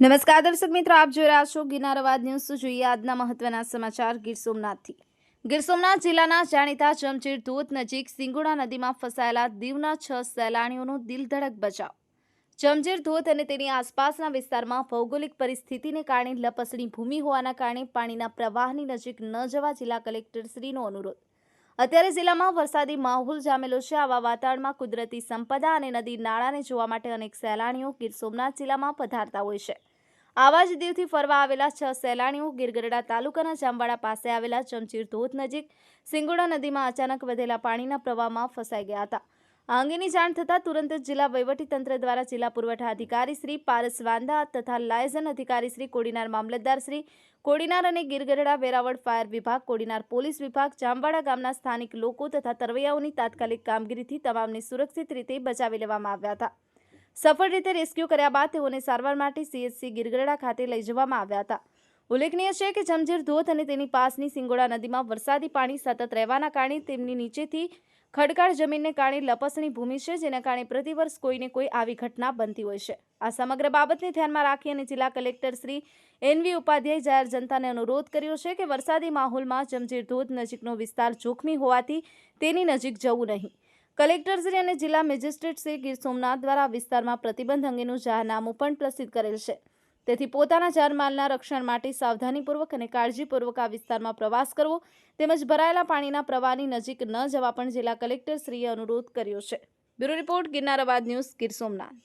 નમસ્કાર દર્શક મિત્રો, આપ જોઈ રહ્યા છો ગિરનાર ન્યૂઝ. જોઈએ આજના મહત્વના સમાચાર ગીર સોમનાથથી. ગીર સોમનાથ જિલ્લાના જાણીતા ચમચીર ધોધ નજીક સિંગોડા નદીમાં ફસાયેલા દીવના છ સહેલાણીઓનો દિલધડક બચાવ. ચમજીર ધોધ અને તેની આસપાસના વિસ્તારમાં ભૌગોલિક પરિસ્થિતિને કારણે લપસણી ભૂમિ હોવાના કારણે પાણીના પ્રવાહની નજીક ન જવા જિલ્લા કલેક્ટરશ્રીનો અનુરોધ. અત્યારે જિલ્લામાં વરસાદી માહોલ જામેલો છે. આવા વાતાવરણમાં કુદરતી સંપદા અને નદી નાળાને જોવા માટે અનેક સહેલાણીઓ ગીર સોમનાથ જિલ્લામાં પધારતા હોય છે. આવા જ દીવથી ફરવા આવેલા છ સહેલાણીઓ ગીરગઢડા તાલુકાના જામવાડા પાસે આવેલા ચમચીર ધોધ નજીક સિંગોડા નદીમાં અચાનક વધેલા પાણીના પ્રવાહમાં ફસાઈ ગયા હતા. આ અંગેની જાણ થતાં તુરંત જિલ્લા વહીવટીતંત્ર દ્વારા જિલ્લા પુરવઠા અધિકારી શ્રી પારસ વાંદા તથા લાયઝન અધિકારી શ્રી કોડીનાર મામલતદાર શ્રી કોડીનાર અને ગીરગઢડા વેરાવળ ફાયર વિભાગ, કોડીનાર પોલીસ વિભાગ, જામવાડા ગામના સ્થાનિક લોકો તથા તરવૈયાઓની તાત્કાલિક કામગીરીથી તમામને સુરક્ષિત રીતે બચાવી લેવામાં આવ્યા હતા. સફળ રીતે રેસ્ક્યુ કર્યા બાદ તેઓને સારવાર માટે સીએચસી ગીરગઢડા ખાતે લઈ જવામાં આવ્યા હતા. ઉલ્લેખનીય છે કે જમજીર ધોધ અને તેની પાસની સિંગોડા નદીમાં વરસાદી પાણી સતત રહેવાના કારણે તેમની નીચેથી ખડકાળ જમીનને કારણે લપસણી ભૂમિ છે, જેના કારણે પ્રતિવર્ષ કોઈને કોઈ આવી ઘટના બનતી હોય છે. આ સમગ્ર બાબતને ધ્યાનમાં રાખી અને જિલ્લા કલેક્ટર શ્રી એનવી ઉપાધ્યાય જાહેર જનતાને અનુરોધ કર્યો છે કે વરસાદી માહોલમાં જમજીર ધોધ નજીકનો વિસ્તાર જોખમી હોવાથી તેની નજીક જવું નહીં. કલેક્ટરશ્રી અને જિલ્લા મેજિસ્ટ્રેટ શ્રી ગીર સોમનાથ દ્વારા વિસ્તારમાં પ્રતિબંધ અંગેનું જાહેરનામું પણ પ્રસિદ્ધ કરેલ છે. તેથી પોતાના જાનમાલના રક્ષણ માટે સાવધાનીપૂર્વક અને કાળજીપૂર્વક આ વિસ્તારમાં પ્રવાસ કરવો તેમજ ભરાયેલા પાણીના પ્રવાહની નજીક ન જવા પણ જિલ્લા કલેક્ટરશ્રીએ અનુરોધ કર્યો છે. બ્યુરો રિપોર્ટ ગિરનાર અવાજ ન્યૂઝ ગીર સોમનાથ.